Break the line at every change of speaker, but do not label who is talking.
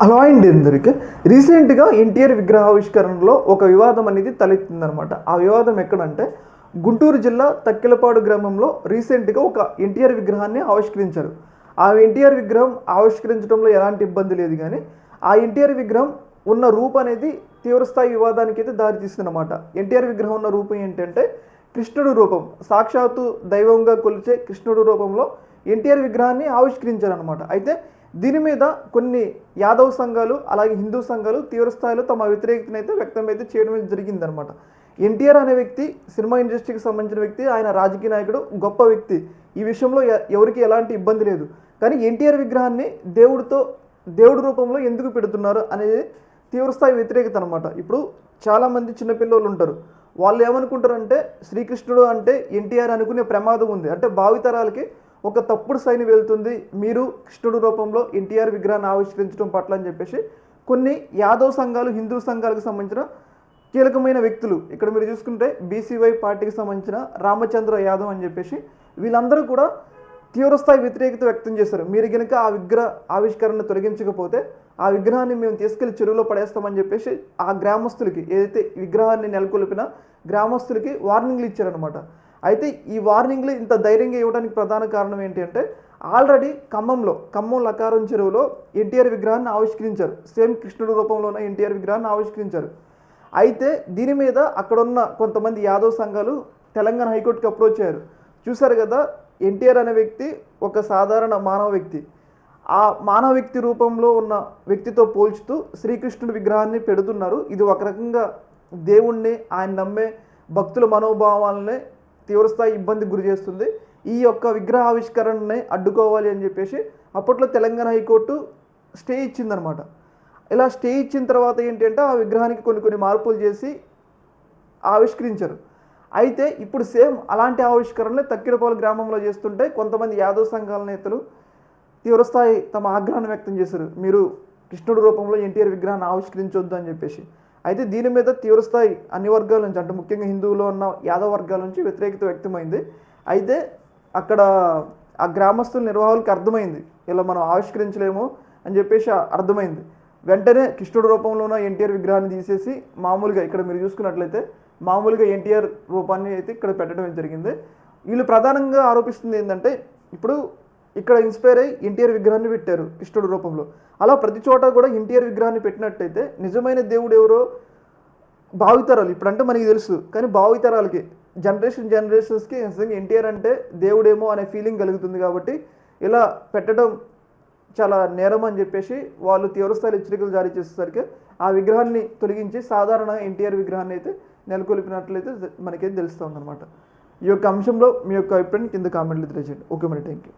Hello ఎందుకు రీసెంట్గా ఎన్టీఆర్ విగ్రహావిష్కరణలో ఒక వివాదం అనేది తలెత్తిందనమాట. ఆ వివాదం ఎక్కడంటే గుంటూరు జిల్లా తక్కిలపాడు గ్రామంలో రీసెంట్గా ఒక ఎన్టీఆర్ విగ్రహాన్ని ఆవిష్కరించారు. ఆ ఎన్టీఆర్ విగ్రహం ఆవిష్కరించడంలో ఎలాంటి ఇబ్బంది లేదు కానీ ఆ ఎన్టీఆర్ విగ్రహం ఉన్న రూపం అనేది తీవ్రస్థాయి వివాదానికి అయితే దారితీస్తుందన్నమాట ఎన్టీఆర్ విగ్రహం ఉన్న రూపం ఏంటంటే కృష్ణుడు రూపం. సాక్షాత్తు దైవంగా కొలిచే కృష్ణుడు రూపంలో ఎన్టీఆర్ విగ్రహాన్ని ఆవిష్కరించారనమాట. అయితే దీని మీద కొన్ని యాదవ్ సంఘాలు అలాగే హిందూ సంఘాలు తీవ్రస్థాయిలో తమ వ్యతిరేకతను అయితే వ్యక్తం అయితే చేయడం జరిగిందనమాట. ఎన్టీఆర్ అనే వ్యక్తి సినిమా ఇండస్ట్రీకి సంబంధించిన వ్యక్తి ఆయన రాజకీయ నాయకుడు గొప్ప వ్యక్తి. ఈ విషయంలో ఎ- ఎవరికి ఎలాంటి ఇబ్బంది లేదు. కానీ ఎన్టీఆర్ విగ్రహాన్ని దేవుడితో దేవుడి రూపంలో ఎందుకు పెడుతున్నారు అనేది తీవ్రస్థాయి వ్యతిరేకత అనమాట. ఇప్పుడు చాలామంది చిన్నపిల్లలు ఉంటారు. వాళ్ళు ఏమనుకుంటారంటే శ్రీకృష్ణుడు అంటే ఎన్టీఆర్ అనుకునే ప్రమాదం ఉంది. అంటే భావితరాలకి ఒక తప్పుడు సైన్ వెళ్తుంది. మీరు కృష్ణుడు రూపంలో ఎన్టీఆర్ విగ్రహాన్ని ఆవిష్కరించడం పట్ల అని చెప్పేసి కొన్ని యాదవ్ సంఘాలు హిందూ సంఘాలకు సంబంధించిన కీలకమైన వ్యక్తులు ఇక్కడ మీరు చూసుకుంటే బీసీవై పార్టీకి సంబంధించిన రామచంద్ర యాదవ్ అని చెప్పేసి వీళ్ళందరూ కూడా తీవ్రస్థాయి వ్యతిరేకత వ్యక్తం చేశారు. మీరు కనుక ఆ విగ్రహ ఆవిష్కరణను తొలగించకపోతే ఆ విగ్రహాన్ని మేము తీసుకెళ్ళి చెరువులో పడేస్తామని చెప్పేసి ఆ గ్రామస్తులకి ఏదైతే విగ్రహాన్ని నెలకొల్పిన గ్రామస్తులకి వార్నింగ్లు ఇచ్చారనమాట అయితే ఈ వార్నింగ్లు ఇంత ధైర్యంగా ఇవ్వడానికి ప్రధాన కారణం ఏంటి అంటే ఆల్రెడీ ఖమ్మంలో ఖమ్మం లకారం చెరువులో ఎన్టీఆర్ విగ్రహాన్ని ఆవిష్కరించారు. సేమ్ కృష్ణుడు రూపంలో ఉన్న ఎన్టీఆర్ విగ్రహాన్ని ఆవిష్కరించారు. అయితే దీని మీద అక్కడున్న కొంతమంది యాదవ్ సంఘాలు తెలంగాణ హైకోర్టుకి అప్రోచ్ అయ్యారు. చూశారు కదా ఎన్టీఆర్ అనే వ్యక్తి ఒక సాధారణ మానవ వ్యక్తి. ఆ మానవ వ్యక్తి రూపంలో ఉన్న వ్యక్తితో పోల్చుతూ శ్రీకృష్ణుడి విగ్రహాన్ని పెడుతున్నారు. ఇది ఒక రకంగా దేవుణ్ణి ఆయన నమ్మే భక్తుల మనోభావాలనే తీవ్రస్థాయి ఇబ్బంది గురి చేస్తుంది. ఈ యొక్క విగ్రహ ఆవిష్కరణని అడ్డుకోవాలి అని చెప్పేసి అప్పట్లో తెలంగాణ హైకోర్టు స్టే ఇచ్చిందనమాట. ఇలా స్టే ఇచ్చిన తర్వాత ఏంటంటే ఆ విగ్రహానికి కొన్ని కొన్ని మార్పులు చేసి ఆవిష్కరించారు. అయితే ఇప్పుడు సేమ్ అలాంటి ఆవిష్కరణలే తక్కిడపాలు గ్రామంలో చేస్తుంటే కొంతమంది యాదవ్ సంఘాల నేతలు తీవ్రస్థాయి తమ ఆగ్రహాన్ని వ్యక్తం చేశారు. మీరు కృష్ణుడి రూపంలో ఎన్టీఆర్ విగ్రహాన్ని ఆవిష్కరించొద్దు అని చెప్పేసి. అయితే దీని మీద తీవ్రస్థాయి అన్ని వర్గాల నుంచి అంటే ముఖ్యంగా హిందువులో ఉన్న యాదవ వర్గాల నుంచి వ్యతిరేకత వ్యక్తమైంది. అయితే అక్కడ ఆ గ్రామస్తుల నిర్వాహకులకి అర్థమైంది ఇలా మనం ఆవిష్కరించలేము అని చెప్పేసి అర్థమైంది. వెంటనే కృష్ణుడు రూపంలో ఉన్న ఎన్టీఆర్ విగ్రహాన్ని తీసేసి మామూలుగా ఇక్కడ మీరు చూసుకున్నట్లయితే మామూలుగా ఎన్టీఆర్ రూపాన్ని అయితే ఇక్కడ పెట్టడం జరిగింది. వీళ్ళు ప్రధానంగా ఆరోపిస్తుంది ఏంటంటే ఇప్పుడు ఇక్కడ ఇన్స్పైర్ అయ్యి ఎన్టీఆర్ విగ్రహాన్ని పెట్టారు కృష్ణుడు రూపంలో. అలా ప్రతి చోట కూడా ఎన్టీఆర్ విగ్రహాన్ని పెట్టినట్టయితే నిజమైన దేవుడు ఎవరో భావితరాలు. ఇప్పుడంటే మనకి తెలుసు. కానీ భావితరాలకి జనరేషన్ జనరేషన్స్కి నిజంగా ఎన్టీఆర్ అంటే దేవుడేమో అనే ఫీలింగ్ కలుగుతుంది కాబట్టి ఇలా పెట్టడం చాలా నేరం అని చెప్పేసి వాళ్ళు తీవ్రస్థాయి హెచ్చరికలు జారీ చేసేసరికి ఆ విగ్రహాన్ని తొలగించి సాధారణ ఎన్టీఆర్ విగ్రహాన్ని అయితే నెలకొల్పినట్లయితే మనకైతే తెలుస్తుంది అనమాట ఈ యొక్క అంశంలో మీ యొక్క అభిప్రాయం కింద కామెంట్లు తెలియజేయండి. ఓకే మరి థ్యాంక్ యూ